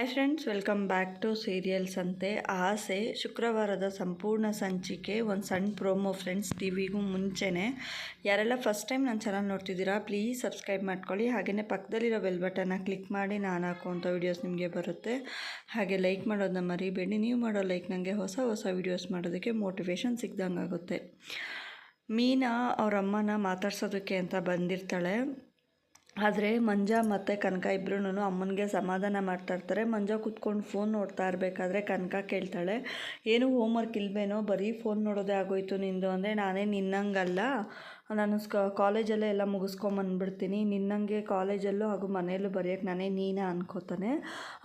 Hi friends welcome back to serials ಅಂತೆ ಆಸೆ ಶುಕ್ರವಾರದ ಸಂಪೂರ್ಣ ಸಂಚಿಕೆ, ಒಂದು ಸಣ್ಣ ಪ್ರೋಮೋ ಫ್ರೆಂಡ್ಸ್ ಟಿವಿಗೂ ಮುಂಚೆನೇ. ಯಾರೆಲ್ಲ ಫಸ್ಟ್ ಟೈಮ್ ನನ್ನ ಚಾನಲ್ ನೋಡ್ತಿದ್ದೀರಾ ಪ್ಲೀಸ್ ಸಬ್ಸ್ಕ್ರೈಬ್ ಮಾಡ್ಕೊಳ್ಳಿ. ಹಾಗೆಯೇ ಪಕ್ಕದಲ್ಲಿರೋ ಬೆಲ್ ಬಟನ್ನ ಕ್ಲಿಕ್ ಮಾಡಿ ನಾನು ಹಾಕುವಂಥ ವೀಡಿಯೋಸ್ ನಿಮಗೆ ಬರುತ್ತೆ. ಹಾಗೆ ಲೈಕ್ ಮಾಡೋದನ್ನ ಮರಿಬೇಡಿ. ನೀವು ಮಾಡೋ ಲೈಕ್ ನನಗೆ ಹೊಸ ಹೊಸ ವೀಡಿಯೋಸ್ ಮಾಡೋದಕ್ಕೆ ಮೋಟಿವೇಶನ್ ಸಿಗ್ದಂಗೆ ಆಗುತ್ತೆ ಮೀನಾ ಅವ್ರ ಅಮ್ಮನ ಮಾತಾಡ್ಸೋದಕ್ಕೆ ಅಂತ ಬಂದಿರ್ತಾಳೆ. ಆದರೆ ಮಂಜ ಮತ್ತು ಕನಕ ಇಬ್ಬರೂ ಅಮ್ಮನಿಗೆ ಸಮಾಧಾನ ಮಾಡ್ತಾ ಇರ್ತಾರೆ. ಮಂಜ ಕೂತ್ಕೊಂಡು ಫೋನ್ ನೋಡ್ತಾ ಇರಬೇಕಾದ್ರೆ ಕನಕ ಕೇಳ್ತಾಳೆ, ಏನು ಹೋಮ್ವರ್ಕ್ ಇಲ್ವೇನೋ? ಬರೀ ಫೋನ್ ನೋಡೋದೇ ಆಗೋಯ್ತು ನಿಂದು. ಅಂದರೆ, ನಾನೇ ನಿನ್ನಂಗಲ್ಲ. ನಾನು ಸ್ಕ ಕಾಲೇಜಲ್ಲೇ ಎಲ್ಲ ಮುಗಿಸ್ಕೊಂಬಂದ್ಬಿಡ್ತೀನಿ. ನಿನ್ನಂಗೆ ಕಾಲೇಜಲ್ಲೂ ಹಾಗೂ ಮನೆಯಲ್ಲೂ ಬರೆಯೋಕ್ಕೆ ನಾನೇ ನೀನೇ? ಅನ್ಕೋತಾನೆ.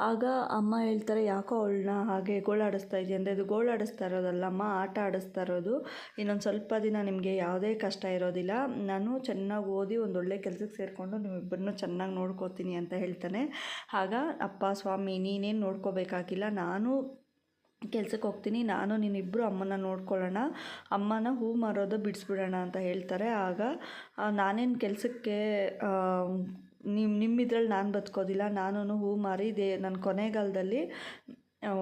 ಆಗ ಅಮ್ಮ ಹೇಳ್ತಾರೆ, ಯಾಕೋ ಅವಳನ್ನ ಹಾಗೆ ಗೋಳಾಡಿಸ್ತಾ ಇದೆಯಾ? ಅಂದರೆ, ಇದು ಗೋಳಾಡಿಸ್ತಾ ಇರೋದಲ್ಲ ಅಮ್ಮ, ಆಟ ಆಡಿಸ್ತಾ ಇರೋದು. ಇನ್ನೊಂದು ಸ್ವಲ್ಪ ದಿನ ನಿಮಗೆ ಯಾವುದೇ ಕಷ್ಟ ಇರೋದಿಲ್ಲ. ನಾನು ಚೆನ್ನಾಗಿ ಓದಿ ಒಂದು ಒಳ್ಳೆ ಕೆಲಸಕ್ಕೆ ಸೇರಿಕೊಂಡು ನೀವಿಬ್ಬರನ್ನೂ ಚೆನ್ನಾಗಿ ನೋಡ್ಕೋತೀನಿ ಅಂತ ಹೇಳ್ತಾನೆ. ಆಗ, ಅಪ್ಪ, ಸ್ವಾಮಿ, ನೀನೇನು ನೋಡ್ಕೋಬೇಕಾಗಿಲ್ಲ. ನಾನು ಕೆಲ್ಸಕ್ಕೆ ಹೋಗ್ತೀನಿ. ನಾನು ನೀನಿಬ್ಬರು ಅಮ್ಮನ ನೋಡ್ಕೊಳ್ಳೋಣ. ಅಮ್ಮನ ಹೂ ಮಾರೋದು ಬಿಡಿಸ್ಬಿಡೋಣ ಅಂತ ಹೇಳ್ತಾರೆ. ಆಗ ನಾನೇನು ಕೆಲಸಕ್ಕೆ ನಿಮ್ಮ ನಿಮ್ಮಿದ್ರಲ್ಲಿ ನಾನು ಬದುಕೋದಿಲ್ಲ. ನಾನು ಹೂ ಮಾರಿ ದೇ ನನ್ನ ಕೊನೆಗಾಲದಲ್ಲಿ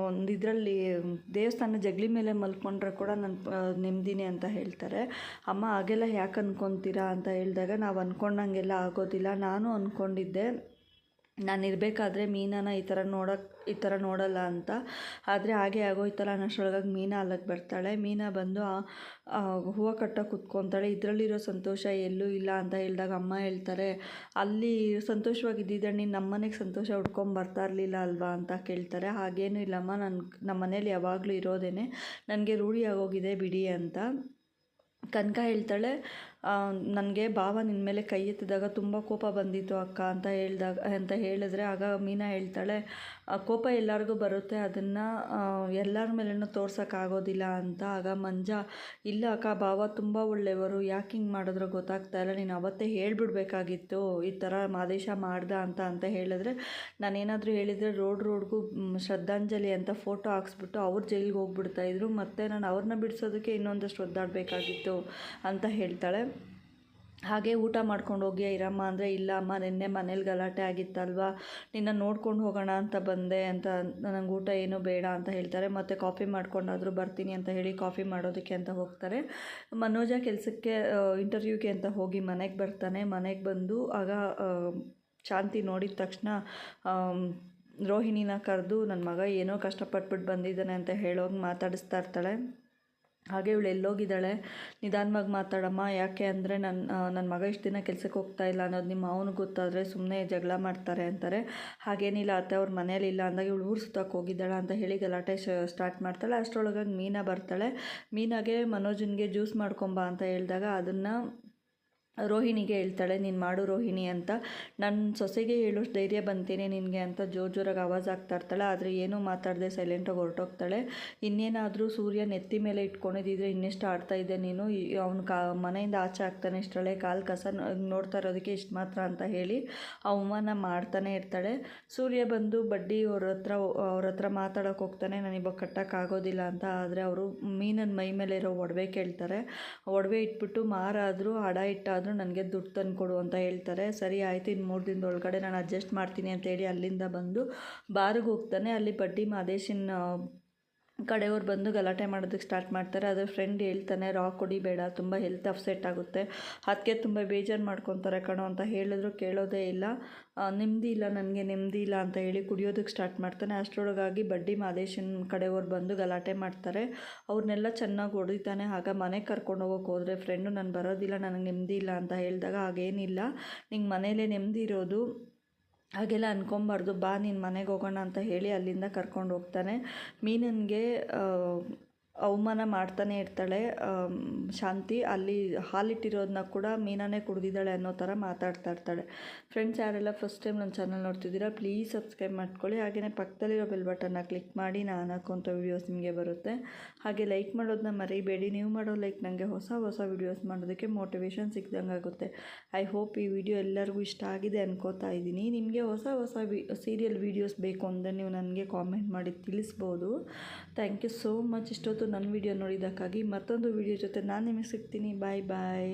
ಒಂದು ಇದರಲ್ಲಿ ದೇವಸ್ಥಾನ ಜಗಲಿ ಮೇಲೆ ಮಲ್ಕೊಂಡ್ರೆ ಕೂಡ ನನ್ನ ನೆಮ್ಮದಿನೇ ಅಂತ ಹೇಳ್ತಾರೆ. ಅಮ್ಮ, ಹಾಗೆಲ್ಲ ಯಾಕೆ ಅಂದ್ಕೊತೀರಾ ಅಂತ ಹೇಳಿದಾಗ ನಾವು ಅಂದ್ಕೊಂಡಂಗೆಲ್ಲ ಆಗೋದಿಲ್ಲ. ನಾನು ಅಂದ್ಕೊಂಡಿದ್ದೆ ನಾನು ಇರಬೇಕಾದ್ರೆ ಮೀನನ ಈ ಥರ ನೋಡಕ್ಕೆ ಈ ಥರ ನೋಡೋಲ್ಲ ಅಂತ. ಆದರೆ ಹಾಗೆ ಆಗೋಯ್ತಲ್ಲ ಅನ್ನೋಷ್ಟರೊಳಗಾಗಿ ಮೀನಾ ಅಲ್ಲಿಗೆ ಬರ್ತಾಳೆ. ಮೀನಾ ಬಂದು ಹೂವು ಕಟ್ಟ ಕುತ್ಕೊತಾಳೆ. ಇದರಲ್ಲಿರೋ ಸಂತೋಷ ಎಲ್ಲೂ ಇಲ್ಲ ಅಂತ ಹೇಳಿದಾಗ ಅಮ್ಮ ಹೇಳ್ತಾರೆ, ಅಲ್ಲಿ ಸಂತೋಷವಾಗಿದ್ದಿದ್ದರೆ ನೀನು ನಮ್ಮನೆಗೆ ಸಂತೋಷ ಹುಡ್ಕೊಂಡು ಬರ್ತಾ ಇರಲಿಲ್ಲ ಅಲ್ವಾ ಅಂತ ಕೇಳ್ತಾರೆ. ಹಾಗೇನೂ ಇಲ್ಲಮ್ಮ ನನ್ನ ನಮ್ಮ ಮನೇಲಿ ಯಾವಾಗಲೂ ಇರೋದೇನೆ. ನನಗೆ ರೂಢಿಯಾಗೋಗಿದೆ ಬಿಡಿ ಅಂತ. ಕನಕ ಹೇಳ್ತಾಳೆ ನನಗೆ ಭಾವ ನಿನ್ನ ಮೇಲೆ ಕೈ ಎತ್ತಿದಾಗ ತುಂಬ ಕೋಪ ಬಂದಿತ್ತು ಅಕ್ಕ ಅಂತ ಹೇಳಿದಾಗ, ಅಂತ ಹೇಳಿದ್ರೆ ಆಗ ಮೀನಾ ಹೇಳ್ತಾಳೆ ಕೋಪ ಎಲ್ಲರಿಗೂ ಬರುತ್ತೆ, ಅದನ್ನು ಎಲ್ಲರ ಮೇಲೂ ತೋರ್ಸೋಕ್ಕಾಗೋದಿಲ್ಲ ಅಂತ. ಆಗ ಮಂಜ, ಇಲ್ಲ ಅಕ್ಕ, ಭಾವ ತುಂಬ ಒಳ್ಳೆಯವರು, ಯಾಕೆ ಹಿಂಗೆ ಮಾಡಿದ್ರೆ ಗೊತ್ತಾಗ್ತಾ ಇಲ್ಲ, ನೀನು ಅವತ್ತೇ ಹೇಳಿಬಿಡ್ಬೇಕಾಗಿತ್ತು, ಈ ಥರ ಆದೇಶ ಮಾಡ್ದ ಅಂತ ಅಂತ ಹೇಳಿದ್ರೆ, ನಾನೇನಾದರೂ ಹೇಳಿದರೆ ರೋಡ್ ರೋಡ್ಗೂ ಶ್ರದ್ಧಾಂಜಲಿ ಅಂತ ಫೋಟೋ ಹಾಕ್ಸ್ಬಿಟ್ಟು ಅವ್ರ ಜೈಲಿಗೆ ಹೋಗ್ಬಿಡ್ತಾಯಿದ್ರು ಮತ್ತು ನಾನು ಅವ್ರನ್ನ ಬಿಡಿಸೋದಕ್ಕೆ ಇನ್ನೊಂದಷ್ಟು ಒದ್ದಾಡಬೇಕಾಗಿತ್ತು. ಅಂತ ಹೇಳ್ತಾಳೆ. ಹಾಗೆ ಊಟ ಮಾಡ್ಕೊಂಡು ಹೋಗಿ ಇರಮ್ಮ ಅಂದರೆ ಇಲ್ಲ ಅಮ್ಮ, ನಿನ್ನೆ ಮನೇಲಿ ಗಲಾಟೆ ಆಗಿತ್ತಲ್ವ? ನಿನ್ನ ನೋಡ್ಕೊಂಡು ಹೋಗೋಣ ಅಂತ ಬಂದೆ ಅಂತ ನನಗೆ ಊಟ ಏನು ಬೇಡ ಅಂತ ಹೇಳ್ತಾರೆ. ಮತ್ತು ಕಾಫಿ ಮಾಡ್ಕೊಂಡಾದರೂ ಬರ್ತೀನಿ ಅಂತ ಹೇಳಿ ಕಾಫಿ ಮಾಡೋದಕ್ಕೆ ಅಂತ ಹೋಗ್ತಾರೆ. ಮನೋಜ ಕೆಲಸಕ್ಕೆ ಇಂಟರ್ವ್ಯೂಗೆ ಅಂತ ಹೋಗಿ ಮನೆಗೆ ಬರ್ತಾನೆ. ಮನೆಗೆ ಬಂದು ಆಗ ಶಾಂತಿ ನೋಡಿದ ತಕ್ಷಣ ರೋಹಿಣಿನ ಕರೆದು ನನ್ನ ಮಗ ಏನೋ ಕಷ್ಟಪಟ್ಬಿಟ್ಟು ಬಂದಿದ್ದಾನೆ ಅಂತ ಹೇಳೋಗಿ ಮಾತಾಡಿಸ್ತಾ ಇರ್ತಾಳೆ. ಹಾಗೆ ಇವಳು ಎಲ್ಲೋಗಿದ್ದಾಳೆ. ನಿಧಾನವಾಗಿ ಮಾತಾಡಮ್ಮ, ಯಾಕೆ ಅಂದರೆ ನನ್ನ ನನ್ನ ಮಗ ಇಷ್ಟು ದಿನ ಕೆಲಸಕ್ಕೆ ಹೋಗ್ತಾ ಇಲ್ಲ ಅನ್ನೋದು ನಿಮ್ಮ ಅವನಿಗೆ ಗೊತ್ತಾದರೆ ಸುಮ್ಮನೆ ಜಗಳ ಮಾಡ್ತಾರೆ ಅಂತಾರೆ. ಹಾಗೇನಿಲ್ಲ, ಅತ್ತೆ ಅವ್ರ ಮನೇಲಿಲ್ಲ ಅಂದಾಗ ಇವಳು ಊರು ಸುತ್ತಕ್ಕೆ ಹೋಗಿದ್ದಾಳೆ ಅಂತ ಹೇಳಿ ಗಲಾಟೆ ಸ್ಟಾರ್ಟ್ ಮಾಡ್ತಾಳೆ. ಅಷ್ಟರೊಳಗಾಗಿ ಮೀನಾ ಬರ್ತಾಳೆ. ಮೀನಾಗೆ ಮನೋಜನ್ಗೆ ಜ್ಯೂಸ್ ಮಾಡ್ಕೊಂಬ ಅಂತ ಹೇಳಿದಾಗ ಅದನ್ನು ರೋಹಿಣಿಗೆ ಹೇಳ್ತಾಳೆ, ನೀನು ಮಾಡು ರೋಹಿಣಿ ಅಂತ. ನನ್ನ ಸೊಸೆಗೆ ಹೇಳೋಷ್ಟು ಧೈರ್ಯ ಬಂತೇನೆ ನಿನಗೆ ಅಂತ ಜೋರು ಜೋರಾಗಿ ಆವಾಜ್ ಆಗ್ತಾ ಇರ್ತಾಳೆ. ಆದರೆ ಏನೂ ಮಾತಾಡದೆ ಸೈಲೆಂಟಾಗಿ ಹೊರಟೋಗ್ತಾಳೆ. ಇನ್ನೇನಾದರೂ ಸೂರ್ಯ ನೆತ್ತಿ ಮೇಲೆ ಇಟ್ಕೊಂಡಿದ್ದಿದ್ರೆ ಇನ್ನೆಷ್ಟು ಆಡ್ತಾ ಇದ್ದೆ ನೀನು? ಅವನು ಕಾ, ಮನೆಯಿಂದ ಆಚೆ ಆಗ್ತಾನೆ ಇಷ್ಟಳೆ ಕಾಲು ಕಸ ನೋಡ್ತಾ ಇರೋದಕ್ಕೆ ಇಷ್ಟು ಮಾತ್ರ ಅಂತ ಹೇಳಿ ಅವಮಾನ ಮಾಡ್ತಾನೆ ಇರ್ತಾಳೆ. ಸೂರ್ಯ ಬಂದು, ಬಡ್ಡಿ ಅವ್ರ ಹತ್ರ ಅವ್ರ ಹತ್ರ ಮಾತಾಡೋಕೆ ಹೋಗ್ತಾನೆ ನನಗೆ ಕಟ್ಟೋಕ್ಕಾಗೋದಿಲ್ಲ ಅಂತ. ಆದರೆ ಅವರು ಮೀನನ್ನು ಮೈ ಮೇಲೆ ಇರೋ ಒಡವೆ ಕೇಳ್ತಾರೆ. ಒಡವೆ ಇಟ್ಬಿಟ್ಟು ಮಾರಾದರೂ ಹಡ ಇಟ್ಟಾದರೂ ನನಗೆ ದುಡ್ಡು ತಂದು ಕೊಡು ಅಂತ ಹೇಳ್ತಾರೆ. ಸರಿ, ಆಯಿತು, ಇನ್ನು ಮೂರು ದಿನದ ಒಳಗಡೆ ನಾನು ಅಡ್ಜಸ್ಟ್ ಮಾಡ್ತೀನಿ ಅಂತೇಳಿ ಅಲ್ಲಿಂದ ಬಂದು, ಬಾರಿಗೆ ಹೋಗ್ತಾನೆ. ಅಲ್ಲಿ ಬಡ್ಡಿ ಮಾದೇಶಿನ ಕಡೆಯವ್ರು ಬಂದು ಗಲಾಟೆ ಮಾಡೋದಕ್ಕೆ ಸ್ಟಾರ್ಟ್ ಮಾಡ್ತಾರೆ. ಅದ್ರ ಫ್ರೆಂಡ್ ಹೇಳ್ತಾನೆ ರಾ ಕುಡಿಬೇಡ ತುಂಬ ಹೆಲ್ತ್ ಅಪ್ಸೆಟ್ ಆಗುತ್ತೆ. ಅದಕ್ಕೆ ತುಂಬ ಬೇಜಾರು ಮಾಡ್ಕೊತಾರೆ ಕಣೋ ಅಂತ ಹೇಳಿದ್ರು. ಕೇಳೋದೇ ಇಲ್ಲ. ನೆಮ್ಮದಿ ಇಲ್ಲ, ನನಗೆ ನೆಮ್ಮದಿ ಇಲ್ಲ ಅಂತ ಹೇಳಿ ಕುಡಿಯೋದಕ್ಕೆ ಸ್ಟಾರ್ಟ್ ಮಾಡ್ತಾನೆ. ಅಷ್ಟರೊಳಗಾಗಿ ಬಡ್ಡಿ ಮಾದೇಶನ್ ಕಡೆಯವ್ರು ಬಂದು ಗಲಾಟೆ ಮಾಡ್ತಾರೆ. ಅವ್ರನ್ನೆಲ್ಲ ಚೆನ್ನಾಗಿ ಹೊಡಿತಾನೆ. ಆಗ ಮನೆಗೆ ಕರ್ಕೊಂಡು ಹೋಗೋಕೆ ಹೋದರೆ ಫ್ರೆಂಡು ನಾನು ಬರೋದಿಲ್ಲ, ನನಗೆ ನೆಮ್ಮದಿ ಇಲ್ಲ ಅಂತ ಹೇಳಿದಾಗ, ಹಾಗೇನಿಲ್ಲ. ನಿಂಗೆ ಮನೇಲೇ ನೆಮ್ಮದಿ ಇರೋದು ಹಾಗೆಲ್ಲ ಅನ್ಕೊಬಾರ್ದು ಬಾ ನೀನು ಮನೆಗೆ ಹೋಗೋಣ ಅಂತ ಹೇಳಿ ಅಲ್ಲಿಂದ ಕರ್ಕೊಂಡು ಹೋಗ್ತಾನೆ. ಮೀನನ್ಗೆ ಅವಮಾನ ಮಾಡ್ತಾನೆ ಇರ್ತಾಳೆ ಶಾಂತಿ. ಅಲ್ಲಿ ಹಾಲಿಟ್ಟಿರೋದನ್ನ ಕೂಡ ಮೀನಾನೇ ಕುಡಿದಿದ್ದಾಳೆ ಅನ್ನೋ ಥರ ಮಾತಾಡ್ತಾ ಇರ್ತಾಳೆ. ಫ್ರೆಂಡ್ಸ್ ಯಾರೆಲ್ಲ ಫಸ್ಟ್ ಟೈಮ್ ನನ್ನ ಚಾನಲ್ ನೋಡ್ತಿದ್ದೀರಾ ಪ್ಲೀಸ್ ಸಬ್ಸ್ಕ್ರೈಬ್ ಮಾಡ್ಕೊಳ್ಳಿ. ಹಾಗೆಯೇ ಪಕ್ಕದಲ್ಲಿರೋ ಬೆಲ್ ಬಟನ್ನ ಕ್ಲಿಕ್ ಮಾಡಿ ನಾನು ಹಾಕೋಂಥ ವೀಡಿಯೋಸ್ ನಿಮಗೆ ಬರುತ್ತೆ. ಹಾಗೆ ಲೈಕ್ ಮಾಡೋದನ್ನ ಮರಿಬೇಡಿ. ನೀವು ಮಾಡೋ ಲೈಕ್ ನನಗೆ ಹೊಸ ಹೊಸ ವೀಡಿಯೋಸ್ ಮಾಡೋದಕ್ಕೆ ಮೋಟಿವೇಶನ್ ಸಿಕ್ಕಿದಂಗೆ ಆಗುತ್ತೆ. ಐ ಹೋಪ್ ಈ ವಿಡಿಯೋ ಎಲ್ಲರಿಗೂ ಇಷ್ಟ ಆಗಿದೆ ಅನ್ಕೋತಾ ಇದ್ದೀನಿ. ನಿಮಗೆ ಹೊಸ ಹೊಸ ಸೀರಿಯಲ್ ವೀಡಿಯೋಸ್ ಬೇಕು ಅಂದರೆ ನೀವು ನನಗೆ ಕಾಮೆಂಟ್ ಮಾಡಿ ತಿಳಿಸ್ಬೋದು. ಥ್ಯಾಂಕ್ ಯು ಸೋ ಮಚ್ ಇಷ್ಟೊತ್ತು ನನ್ನ ವಿಡಿಯೋ ನೋಡಿದ್ದಕ್ಕಾಗಿ ಮತ್ತೊಂದು ವಿಡಿಯೋ ಜೊತೆ ನಾನು ನಿಮಗೆ ಸಿಗ್ತೀನಿ. ಬಾಯ್ ಬಾಯ್